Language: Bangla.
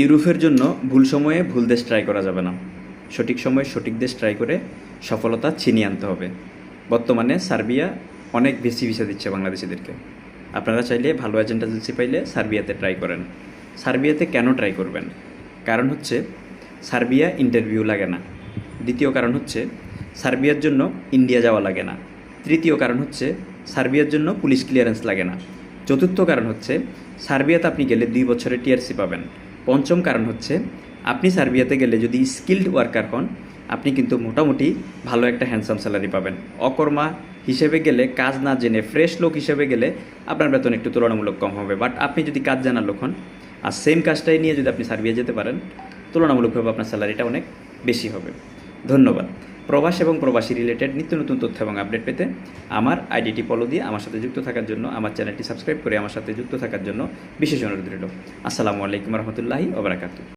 ইউরোপের জন্য ভুল সময়ে ভুল দেশ ট্রাই করা যাবে না। সঠিক সময়ে সঠিক দেশ ট্রাই করে সফলতা ছিনিয়ে আনতে হবে। বর্তমানে সার্বিয়া অনেক বেশি ভিসা দিচ্ছে বাংলাদেশিদেরকে। আপনারা চাইলে ভালো এজেন্ট এজেন্সি পাইলে সার্বিয়াতে ট্রাই করেন। সার্বিয়াতে কেন ট্রাই করবেন? কারণ হচ্ছে সার্বিয়া ইন্টারভিউ লাগে না। দ্বিতীয় কারণ হচ্ছে সার্বিয়ার জন্য ইন্ডিয়া যাওয়া লাগে না। তৃতীয় কারণ হচ্ছে সার্বিয়ার জন্য পুলিশ ক্লিয়ারেন্স লাগে না। চতুর্থ কারণ হচ্ছে সার্বিয়াতে আপনি গেলে দুই বছরের টিআরসি পাবেন। পঞ্চম কারণ হচ্ছে, আপনি সার্বিয়াতে গেলে যদি স্কিল্ড ওয়ার্কার হন, আপনি কিন্তু মোটামুটি ভালো একটা হ্যান্ডসাম স্যালারি পাবেন। অকর্মা হিসেবে গেলে, কাজ না জেনে ফ্রেশ লোক হিসেবে গেলে আপনার বেতন একটু তুলনামূলক কম হবে। বাট আপনি যদি কাজ জানার লোক হন, আর সেম কাজটাই নিয়ে যদি আপনি সার্বিয়া যেতে পারেন, তুলনামূলকভাবে আপনার স্যালারিটা অনেক বেশি হবে। ধন্যবাদ। প্রবাস এবং প্রবাসী রিলেটেড নিত্য নতুন তথ্য এবং আপডেট পেতে আমার আইডিটি ফলো দিয়ে আমার সাথে যুক্ত থাকার জন্য, আমার চ্যানেলটি সাবস্ক্রাইব করে আমার সাথে যুক্ত থাকার জন্য বিশেষ অনুরোধ রইল। আসসালামু আলাইকুম রহমতুল্লাহি ওবরাকাতু